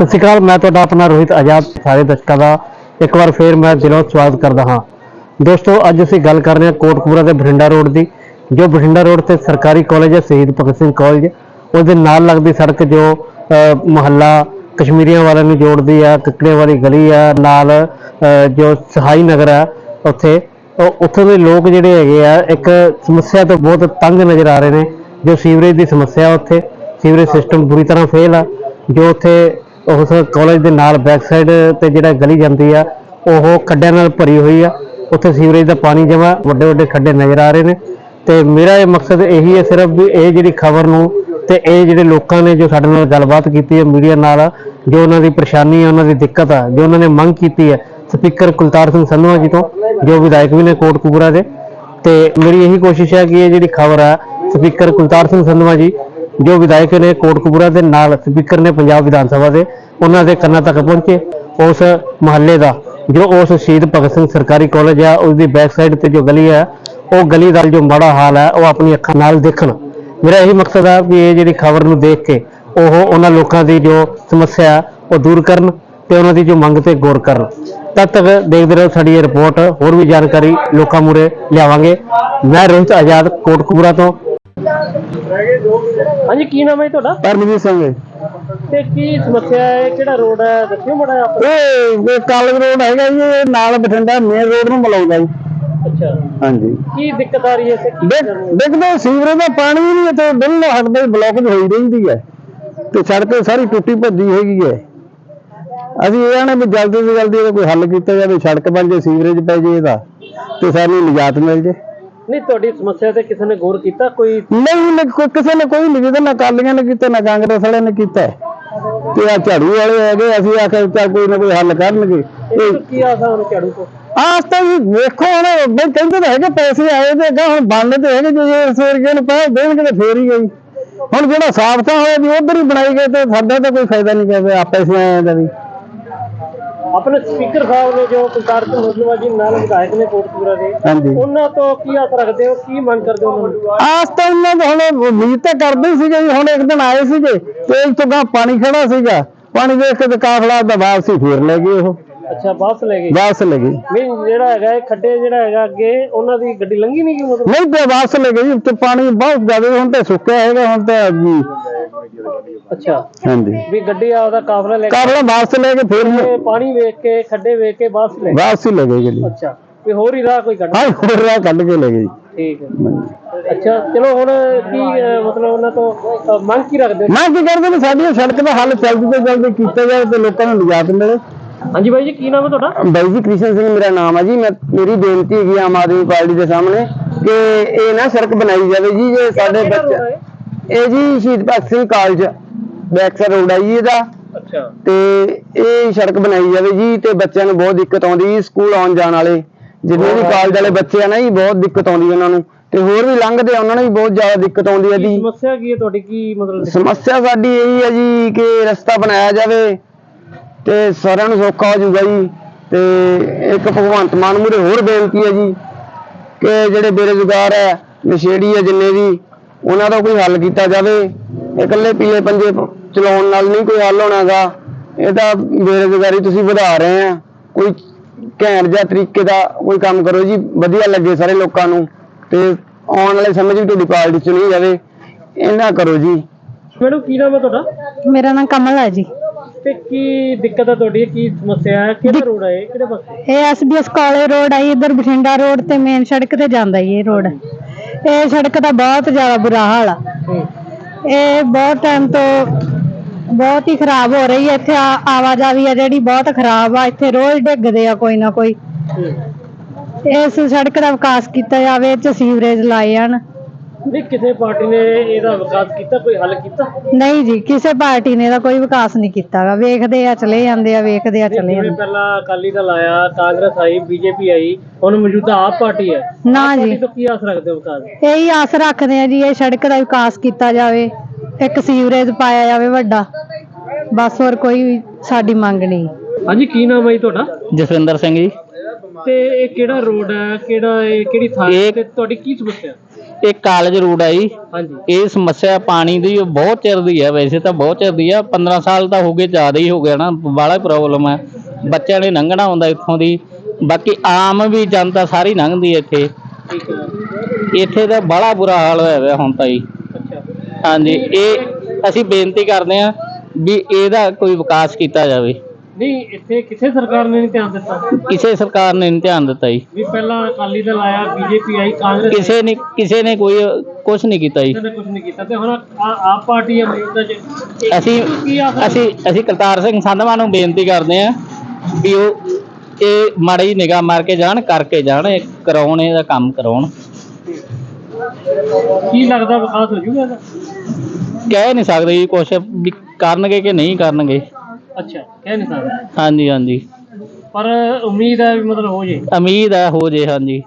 ਸਤਿ ਸ਼੍ਰੀ ਅਕਾਲ ਮੈਂ ਤੁਹਾਡਾ ਆਪਣਾ ਰੋਹਿਤ ਆਜ਼ਾਦ ਸਾਰੇ ਦਰਸ਼ਕਾਂ ਦਾ। ਇੱਕ ਵਾਰ ਫੇਰ ਮੈਂ ਦਿਲੋਂ ਸਵਾਗਤ ਕਰਦਾ ਹਾਂ। ਦੋਸਤੋ ਅੱਜ ਅਸੀਂ ਗੱਲ ਕਰ ਰਹੇ ਹਾਂ ਕੋਟਕਪੂਰਾ ਦੇ ਬਠਿੰਡਾ ਰੋਡ ਦੀ ਜੋ ਬਠਿੰਡਾ ਰੋਡ ਤੇ ਸਰਕਾਰੀ ਕਾਲਜ ਹੈ ਸ਼ਹੀਦ ਭਗਤ ਸਿੰਘ ਕਾਲਜ। ਉਹਦੇ ਨਾਲ ਲੱਗਦੀ ਸੜਕ ਜੋ ਅਹ, ਮੁਹੱਲਾ ਕਸ਼ਮੀਰੀਆਂ ਵਾਲਿਆਂ ਨੂੰ ਜੋੜਦੀ ਆ ਕੱਕੜੇ ਵਾਲੀ ਗਲੀ ਆ ਨਾਲ ਜੋ ਸਹਾਈ ਨਗਰ ਆ ਉੱਥੇ। ਉਹ ਉੱਥੋਂ ਦੇ ਲੋਕ ਜਿਹੜੇ ਹੈਗੇ ਆ ਇੱਕ ਸਮੱਸਿਆ ਤੋਂ ਬਹੁਤ ਤੰਗ ਨਜ਼ਰ ਆ ਰਹੇ ਨੇ ਜੋ ਸੀਵਰੇਜ ਦੀ ਸਮੱਸਿਆ ਉੱਥੇ। ਸੀਵਰੇਜ ਸਿਸਟਮ ਬੁਰੀ ਤਰ੍ਹਾਂ ਫੇਲ ਆ ਜੋ ਉੱਥੇ ਉਸ ਕਾਲਜ ਦੇ ਨਾਲ ਬੈਕ ਸਾਈਡ ਤੇ ਜਿਹੜਾ ਗਲੀ ਜਾਂਦੀ ਆ, ਉਹ ਖੱਡਿਆਂ ਨਾਲ ਭਰੀ ਹੋਈ ਆ। ਉੱਥੇ ਸੀਵਰੇਜ ਦਾ ਪਾਣੀ ਜਮਾ ਵੱਡੇ ਵੱਡੇ ਖੱਡੇ ਨਜ਼ਰ ਆ ਰਹੇ ਨੇ। ਤੇ ਮੇਰਾ ਇਹ ਮਕਸਦ ਇਹੀ ਹੈ ਸਿਰਫ ਵੀ ਇਹ ਜਿਹੜੀ ਖਬਰ ਨੂੰ ਤੇ ਇਹ ਜਿਹੜੇ ਲੋਕਾਂ ਨੇ ਜੋ ਸਾਡੇ ਨਾਲ ਗੱਲਬਾਤ ਕੀਤੀ ਹੈ ਮੀਡੀਆ ਨਾਲ, ਜੋ ਉਹਨਾਂ ਦੀ ਪਰੇਸ਼ਾਨੀ ਹੈ, ਉਹਨਾਂ ਦੀ ਦਿੱਕਤ ਆ ਜੋ ਉਹਨਾਂ ਨੇ ਮੰਗ ਕੀਤੀ ਹੈ, ਸਪੀਕਰ ਕੁਲਤਾਰ ਸਿੰਘ ਸੰਧਵਾ ਜੀ ਤੋਂ, ਜੋ ਵਿਧਾਇਕ ਵੀ ਨੇ ਕੋਟਕਪੂਰਾ ਦੇ। ਤੇ ਮੇਰੀ ਇਹੀ ਕੋਸ਼ਿਸ਼ ਹੈ ਕਿ ਇਹ ਜਿਹੜੀ ਖਬਰ ਆ ਸਪੀਕਰ ਕੁਲਤਾਰ ਸਿੰਘ ਸੰਧਵਾ ਜੀ ਜੋ ਵਿਧਾਇਕ ਨੇ ਕੋਟਕਪੂਰਾ ਦੇ ਨਾਲ ਸਪੀਕਰ ਨੇ ਪੰਜਾਬ ਵਿਧਾਨ ਸਭਾ ਦੇ, ਉਹਨਾਂ ਦੇ ਕੰਨਾਂ ਤੱਕ ਪਹੁੰਚੇ। ਉਸ ਮਹੱਲੇ ਦਾ, ਜੋ ਉਸ ਸ਼ਹੀਦ ਭਗਤ ਸਿੰਘ ਸਰਕਾਰੀ ਕਾਲਜ ਆ ਉਸ ਦੀ ਬੈਕ ਸਾਈਡ ਤੇ ਜੋ ਗਲੀ ਹੈ ਉਹ ਗਲੀ ਦਾ ਜੋ ਮਾੜਾ ਹਾਲ ਹੈ ਉਹ ਆਪਣੀ ਅੱਖਾਂ ਨਾਲ ਦੇਖਣ। ਮੇਰਾ ਇਹੀ ਮਕਸਦ ਆ ਵੀ ਇਹ ਜਿਹੜੀ ਖਬਰ ਨੂੰ ਦੇਖ ਕੇ, ਉਹ ਉਹਨਾਂ ਲੋਕਾਂ ਦੀ ਜੋ ਸਮੱਸਿਆ ਉਹ ਦੂਰ ਕਰਨ ਤੇ ਉਹਨਾਂ ਦੀ ਜੋ ਮੰਗ ਤੇ ਗੌਰ ਕਰਨ। ਤਦ ਤੱਕ ਦੇਖਦੇ ਰਹੋ ਸਾਡੀ ਇਹ ਰਿਪੋਰਟ, ਹੋਰ ਵੀ ਜਾਣਕਾਰੀ ਲੋਕਾਂ ਮੂਰੇ ਲਿਆਵਾਂਗੇ। ਮੈਂ ਰੋਹਿਤ ਆਜ਼ਾਦ, ਕੋਟਕਪੂਰਾ ਤੋਂ ਹਾਂਜੀ ਕੀ ਨਾਮ ਹੈ ਜੀ ਤੁਹਾਡਾ? ਪਰਮਜੀਤ ਸਿੰਘ ਤੇ ਕੀ ਸਮੱਸਿਆ ਹੈ? ਕਿਹੜਾ ਰੋਡ ਹੈ? ਦੱਸਿਓ ਮੜਾ ਇਹ ਕਾਲਜ ਰੋਡ ਹੈਗਾ ਜੀ ਇਹ ਨਾਲ ਬਠਿੰਡਾ ਮੇਨ ਰੋਡ ਨੂੰ ਮਿਲਾਉਂਦਾ ਜੀ। ਅੱਛਾ। ਹਾਂਜੀ। ਕੀ ਦਿੱਕਤ ਆ ਰਹੀ ਹੈ ਦੇਖ ਦੇਖਦੇ ਸੀਵਰੇਜ ਦਾ ਪਾਣੀ ਹੀ ਨਹੀਂ ਇੱਥੇ ਬਿੱਲ ਹਟਦਾ ਬਲੌਕ ਹੋਈ ਰਹਿੰਦੀ ਹੈ। ਤੇ ਸੜਕ ਸਾਰੀ ਟੁੱਟੀ ਭੱਜੀ ਹੈਗੀ ਹੈ। ਅਸੀਂ ਇਹ ਆਣੇ ਵੀ ਜਲਦੀ ਤੋਂ ਜਲਦੀ ਇਹਦਾ ਕੋਈ ਹੱਲ ਕੀਤਾ ਜਾਵੇ ਸੜਕ ਬਣ ਜੇ ਸੀਵਰੇਜ ਪੈ ਜੇ ਇਹਦਾ ਤੇ ਸਾਨੂੰ ਨਿਜਾਤ ਮਿਲ ਜੇ। ਨਹੀਂ ਤੁਹਾਡੀ ਸਮੱਸਿਆ ਤੇ ਕਿਸੇ ਨੇ ਗੌਰ ਕੀਤਾ? ਕੋਈ ਨਹੀਂ ਨਹੀਂ, ਕੋਈ- ਕਿਸੇ ਨੇ ਕੋਈ ਨਹੀਂ ਜਿਹਦਾ ਨਾ ਕਾਲੀਆਂ ਨੇ ਕੀਤਾ ਨਾ ਕਾਂਗਰਸ ਵਾਲਿਆਂ ਨੇ ਕੀਤਾ। ਤੇ ਆ ਝਾੜੂ ਵਾਲੇ ਹੈਗੇ ਅਸੀਂ ਆਖਿਆ ਚੱਲ ਕੋਈ ਨਾ ਕੋਈ ਹੱਲ ਕਰਨਗੇ। ਇਹ ਤੋਂ ਕੀ ਆਸਾ ਹੁਣ ਝਾੜੂ ਤੋਂ? ਆਸ ਤਾਂ ਜੀ ਵੇਖੋ ਹੁਣ ਬਈ ਕਹਿੰਦੇ ਤਾਂ ਹੈਗੇ ਪੈਸੇ ਆਏ ਤੇ ਅੱਗਾ ਹੁਣ ਬਣਨੇ ਤੇ ਹੈਗੇ ਜੇ ਇਸ ਵਰਗੇ ਨੂੰ ਪੈਸੇ ਦੇਣਗੇ ਤੇ ਫੇਰ ਹੀ ਗਈ। ਹੁਣ ਜਿਹੜਾ ਸਾਬਤਾ ਹੋਇਆ ਜੀ ਉਧਰ ਹੀ ਬਣਾਈ ਗਏ ਤੇ ਸਾਡਾ ਤਾਂ ਕੋਈ ਫਾਇਦਾ ਨਹੀਂ ਕਰਦੇ ਆ ਪੈਸੇ ਆਏ ਦਾ ਵੀ। ਆਪਣੇ ਸਪੀਕਰ ਸਾਹਿਬ ਨੇ ਜੋ ਕੁਲਤਾਰ ਸਿੰਘ ਮੁਸਲਮਾ ਜੀ ਨਾਲ ਵਿਧਾਇਕ ਨੇ ਕੋਟਪੂਰਾ ਦੇ ਹਾਂਜੀ। ਉਹਨਾਂ ਤੋਂ ਕੀ ਆਸ ਰੱਖਦੇ ਹੋ ਕੀ ਮੰਗ ਕਰਦੇ ਹੋ ਉਹਨਾਂ ਨੂੰ? ਆਸ ਤਾਂ ਇਹਨਾਂ ਦਾ ਹੁਣ ਉਮੀਦ ਤਾਂ ਕਰਦੇ ਸੀਗੇ ਜੀ ਹੁਣ ਇੱਕ ਦਿਨ ਆਏ ਸੀਗੇ ਤੇ ਇੱਕ ਤੋਂ ਗਾਂ ਪਾਣੀ ਖੜਾ ਸੀਗਾ ਪਾਣੀ ਦੇਖ ਕੇ ਤੇ ਕਾਫਲਾ ਦਾ ਵਾਪਸੀ ਫੇਰ ਲੈ ਗਏ ਉਹ। ਅੱਛਾ ਵਾਪਸ ਲੈ ਗਏ? ਵਾਪਸ ਲੈ ਗਏ। ਵੀ ਜਿਹੜਾ ਹੈਗਾ ਇਹ ਖੱਡੇ ਜਿਹੜਾ ਹੈਗਾ ਅੱਗੇ ਉਹਨਾਂ ਦੀ ਗੱਡੀ ਲੰਘੀ ਨਹੀਂ ਗਈ ਮਤਲਬ? ਨਹੀਂ ਤੇ ਵਾਪਸ ਲੈ ਗਏ ਜੀ ਤੇ ਪਾਣੀ ਬਹੁਤ ਜ਼ਿਆਦਾ ਹੁਣ ਤੇ ਸੁੱਕਿਆ ਹੈਗਾ ਹੁਣ ਤਾਂ ਅੱਛਾ। ਹਾਂਜੀ। ਵੀ ਗੱਡੀ ਆਪਦਾ ਕਾਫਲਾ ਲੈ ਕੇ ਕਾਫਲਾ ਵਾਪਸ ਲੈ ਕੇ ਫੇਰ ਤੇ ਪਾਣੀ ਵੇਖ ਕੇ ਖੱਡੇ ਵੇਖ ਕੇ ਵਾਪਸ ਲੈ ਗਏ। ਵਾਪਸ ਹੀ ਲੈ ਗਏ ਜੀ ਅੱਛਾ। ਵੀ ਹੋਰ ਹੀ ਰਾਹ ਕੋਈ ਕੱਢ ਹਾਂ ਹੋਰ ਰਾਹ ਕੱਢ ਕੇ ਲੈ ਗਏ। ਜੀ ਠੀਕ ਹੈ। ਅੱਛਾ ਚਲੋ ਹੁਣ ਕੀ ਅਹ, ਮਤਲਬ ਉਹਨਾਂ ਤੋਂ ਅਹ, ਮੰਗ ਕੀ ਰੱਖਦੇ ਹੋ? ਮੈਂ ਕੀ ਕਰਦੇ ਵੀ ਸਾਡੀ ਸੜਕ ਦਾ ਹੱਲ ਜਲਦੀ ਤੋਂ ਜਲਦੀ ਕੀਤਾ ਜਾਵੇ ਤੇ ਲੋਕਾਂ ਨੂੰ ਨਿਜਾਤ ਮਿਲੇ। ਹਾਂਜੀ ਬਾਈ ਜੀ ਕੀ ਨਾਮ ਹੈ ਤੁਹਾਡਾ? ਬਾਈ ਜੀ ਕ੍ਰਿਸ਼ਨ ਸਿੰਘ ਮੇਰਾ ਨਾਮ ਹੈ ਜੀ। ਮੈਂ ਮੇਰੀ ਬੇਨਤੀ ਹੈਗੀ ਆਮ ਆਦਮੀ ਪਾਰਟੀ ਦੇ ਸਾਹਮਣੇ ਕਿ ਇਹ ਨਾ ਸੜਕ ਬਣਾਈ ਜਾਵੇ ਜੀ ਜੇ ਸਾਡੇ ਕਿਹੜਾ ਬੱਚੇ ਹੈ? ਇਹ ਜੀ Shaheed Bhagat Singh college back side road ਹੈ ਜੀ ਇਹਦਾ। ਅੱਛਾ। ਤੇ ਇਹ ਸੜਕ ਬਣਾਈ ਜਾਵੇ ਜੀ ਤੇ ਬੱਚਿਆਂ ਨੂੰ ਬਹੁਤ ਦਿੱਕਤ ਆਉਂਦੀ ਜੀ ਸਕੂਲ ਆਉਣ ਜਾਣ ਵਾਲੇ। ਜਿੰਨੇ ਵੀ ਕਾਲਜ ਵਾਲੇ ਬੱਚੇ ਆ ਨਾ ਜੀ ਬਹੁਤ ਦਿੱਕਤ ਆਉਂਦੀ ਉਹਨਾਂ ਨੂੰ। ਤੇ ਹੋਰ ਵੀ ਲੰਘਦੇ ਆ ਉਹਨਾਂ ਨੂੰ ਵੀ ਬਹੁਤ ਜ਼ਿਆਦਾ ਦਿੱਕਤ ਆਉਂਦੀ ਹੈ ਕੀ ਜੀ ਸਮੱਸਿਆ ਕੀ ਹੈ ਤੁਹਾਡੀ? ਕੀ ਮਤਲਬ ਸਮੱਸਿਆ ਸਾਡੀ ਇਹੀ ਹੈ ਜੀ ਕਿ ਰਸਤਾ ਬਣਾਇਆ ਜਾਵੇ ਤੇ ਸਾਰਿਆਂ ਨੂੰ ਸੌਖਾ ਹੋ ਜਾਊਗਾ ਜੀ। ਤੇ ਇੱਕ ਭਗਵੰਤ ਮਾਨ ਮੂਰੇ ਹੋਰ ਬੇਨਤੀ ਹੈ ਜੀ ਕਿ ਜਿਹੜੇ ਬੇਰੁਜ਼ਗਾਰ ਹੈ ਨਸ਼ੇੜੀ ਹੈ ਜਿੰਨੇ ਵੀ ਉਹਨਾਂ ਦਾ ਕੋਈ ਹੱਲ ਕੀਤਾ ਜਾਵੇ। ਇਕੱਲੇ ਪੀਲੇ ਪੰਜੇ ਚਲਾਉਣ ਨਾਲ ਨਹੀਂ ਕੋਈ ਹੱਲ ਹੋਣਾਗਾ ਇਹ ਤਾਂ ਬੇਰੁਜ਼ਗਾਰੀ ਤੁਸੀਂ ਵਧਾ ਰਹੇ ਆ। ਕੋਈ ਘੈਂਟ ਜਿਹਾ ਤਰੀਕੇ ਦਾ ਕੋਈ ਕੰਮ ਕਰੋ ਜੀ ਵਧੀਆ ਲੱਗੇ ਸਾਰੇ ਲੋਕਾਂ ਨੂੰ। ਤੇ ਆਉਣ ਵਾਲੇ ਸਮੇਂ 'ਚ ਵੀ ਤੁਹਾਡੀ ਪਾਰਟੀ ਚੁਣੀ ਜਾਵੇ। ਇਹਨਾਂ ਕਰੋ ਜੀ। ਮੈਡਮ ਕੀ ਨਾਮ ਹੈ ਤੁਹਾਡਾ? ਮੇਰਾ ਨਾਮ ਕਮਲ ਹੈ ਜੀ। ਤੇ ਕੀ ਦਿੱਕਤ ਹੈ ਤੁਹਾਡੀ? ਕੀ ਸਮੱਸਿਆ ਹੈ ਕਿਹੜਾ ਰੋਡ ਹੈ ਇਹ? ਕਿਹੜੇ ਪਾਸੇ? ਇਹ ਐਸਬੀਐਸ ਕਾਲਜ ਰੋਡ ਆਈ ਇਧਰ ਬਠਿੰਡਾ ਰੋਡ ਤੇ ਮੇਨ ਸੜਕ ਤੇ ਜਾਂਦਾ ਇਹ ਰੋਡ। ਇਹ ਸੜਕ ਦਾ ਬਹੁਤ ਜ਼ਿਆਦਾ ਬੁਰਾ ਹਾਲ ਆ। ਇਹ ਬਹੁਤ ਟਾਈਮ ਤੋਂ ਬਹੁਤ ਹੀ ਖਰਾਬ ਹੋ ਰਹੀ ਹੈ। ਇੱਥੇ ਆਵਾਜਾਈ ਆ ਜਿਹੜੀ ਬਹੁਤ ਖਰਾਬ ਆ। ਇੱਥੇ ਰੋਜ਼ ਡਿੱਗਦੇ ਆ ਕੋਈ ਨਾ ਕੋਈ। ਇਸ ਸੜਕ ਦਾ ਵਿਕਾਸ ਕੀਤਾ ਜਾਵੇ ਇਹ 'ਚ ਸੀਵਰੇਜ ਲਾਏ ਜਾਣ। ਨਹੀਂ ਕਿਸੇ ਪਾਰਟੀ ਨੇ ਇਹਦਾ ਵਿਕਾਸ ਕੀਤਾ ਕੋਈ ਹੱਲ ਕੀਤਾ? ਨਹੀਂ ਜੀ ਕਿਸੇ ਪਾਰਟੀ ਨੇ ਇਹਦਾ ਕੋਈ ਵਿਕਾਸ ਨਹੀਂ ਕੀਤਾਗਾ ਵੇਖਦੇ ਆ ਚਲੇ ਜਾਂਦੇ ਆ ਵੇਖਦੇ ਆ ਚਲੇ ਜਿਵੇਂ ਜਾਂਦੇ ਪਹਿਲਾਂ ਅਕਾਲੀ ਦਲ ਆਇਆ ਕਾਂਗਰਸ ਆਈ ਬੀਜੇਪੀ ਆਈ ਹੁਣ ਮੌਜੂਦਾ ਆਪ ਪਾਰਟੀ ਹੈ। ਨਾ ਆਪ ਜੀ। ਤੋਂ ਕੀ ਆਸ ਰੱਖਦੇ ਹੋ ਵਿਕਾਸ? ਦੀ? ਇਹੀ ਆਸ ਰੱਖਦੇ ਆ ਜੀ ਇਹ ਸੜਕ ਦਾ ਵਿਕਾਸ ਕੀਤਾ ਜਾਵੇ ਇੱਕ ਸੀਵਰੇਜ ਪਾਇਆ ਜਾਵੇ ਵੱਡਾ। ਬਸ ਹੋਰ ਕੋਈ ਵੀ ਸਾਡੀ ਮੰਗ ਨਹੀਂ। ਹਾਂਜੀ ਕੀ ਨਾਮ ਹੈ ਜੀ ਤੁਹਾਡਾ? ਜਸਵਿੰਦਰ ਸਿੰਘ ਜੀ। ਤੇ ਇਹ ਕਿਹੜਾ ਰੋਡ ਹੈ ਕਿਹੜਾ ਇਹ ਕਿਹੜੀ ਥਾਂ ਇਹ- ਤੇ ਤੁਹਾਡੀ ਕੀ ਸਮੱਸਿਆ? ਇਹ ਕਾਲਜ ਰੋਡ ਹੈ ਜੀ। ਇਹ ਸਮੱਸਿਆ ਪਾਣੀ ਦੀ ਬਹੁਤ ਚਿਰ ਦੀ ਹੈ ਵੈਸੇ ਤਾਂ ਬਹੁਤ ਚਿਰ ਦੀ ਆ। 15 ਸਾਲ ਤਾਂ ਹੋ ਗਏ ਜ਼ਿਆਦਾ ਹੀ ਹੋ ਗਿਆ ਨਾ ਬਾਹਲਾ ਪ੍ਰੋਬਲਮ ਹੈ ਬੱਚਿਆਂ ਨੇ ਲੰਘਣਾ ਹੁੰਦਾ ਇੱਥੋਂ ਦੀ। ਬਾਕੀ ਆਮ ਵੀ ਜਨਤਾ ਸਾਰੀ ਲੰਘਦੀ ਇੱਥੇ। ਇੱਥੇ ਤਾਂ ਬੜਾ ਬੁਰਾ ਹਾਲ ਹੋਇਆ ਹੋਇਆ ਹੁਣ ਤਾਂ ਜੀ। ਹਾਂਜੀ ਇਹ ਅਸੀਂ ਬੇਨਤੀ ਕਰਦੇ ਹਾਂ ਵੀ ਇਹਦਾ ਕੋਈ ਵਿਕਾਸ ਕੀਤਾ ਜਾਵੇ। ਨਹੀਂ ਇੱਥੇ ਕਿਸੇ ਸਰਕਾਰ ਨੇ ਨਹੀਂ ਧਿਆਨ ਦਿੱਤਾ? ਕਿਸੇ ਸਰਕਾਰ ਨੇ ਨਹੀਂ ਧਿਆਨ ਦਿੱਤਾ ਜੀ। ਵੀ ਪਹਿਲਾਂ ਅਕਾਲੀ ਦਲ ਆਇਆ ਬੀਜੇਪੀ ਆਈ ਕਾਂਗਰਸ ਕਿਸੇ ਨੇ ਕਿਸੇ ਨੇ ਕੋਈ ਕੁਝ ਨਹੀਂ ਕੀਤਾ ਜੀ। ਕਿਸੇ ਨੇ ਕੁਝ ਨਹੀਂ ਕੀਤਾ। ਤੇ ਹੁਣ ਆ- ਆਪ ਪਾਰਟੀ ਅਮਰੀਕਾ ਚ ਅਸੀਂ ਅਸੀਂ ਅਸੀਂ ਕਰਤਾਰ ਸਿੰਘ ਸੰਧਵਾ ਨੂੰ ਬੇਨਤੀ ਕਰਦੇ ਹਾਂ ਵੀ ਉਹ ਇਹ ਮਾੜੀ ਨਿਗਾਹ ਮਾਰ ਕੇ ਜਾਣ ਕਰਕੇ ਜਾਣ ਕਰਾਉਣ ਇਹਦਾ ਕੰਮ ਕਰਾਉਣ। ਕੀ ਲੱਗਦਾ ਵਿਕਾਸ ਹੋ ਜੂਗਾ ਇਹਦਾ? ਕਹਿ ਨਹੀਂ ਸਕਦੇ ਜੀ ਕੁਛ ਵੀ ਕਰਨਗੇ ਕਿ ਨਹੀਂ ਕਰਨਗੇ। ਅੱਛਾ ਕਹਿ ਨਹੀਂ ਸਕਦਾ। ਹਾਂਜੀ ਹਾਂਜੀ। ਪਰ ਉਮੀਦ ਹੈ ਵੀ ਮਤਲਬ ਹੋ ਜੇ। ਉਮੀਦ ਹੈ ਹੋ ਜੇ ਹਾਂਜੀ।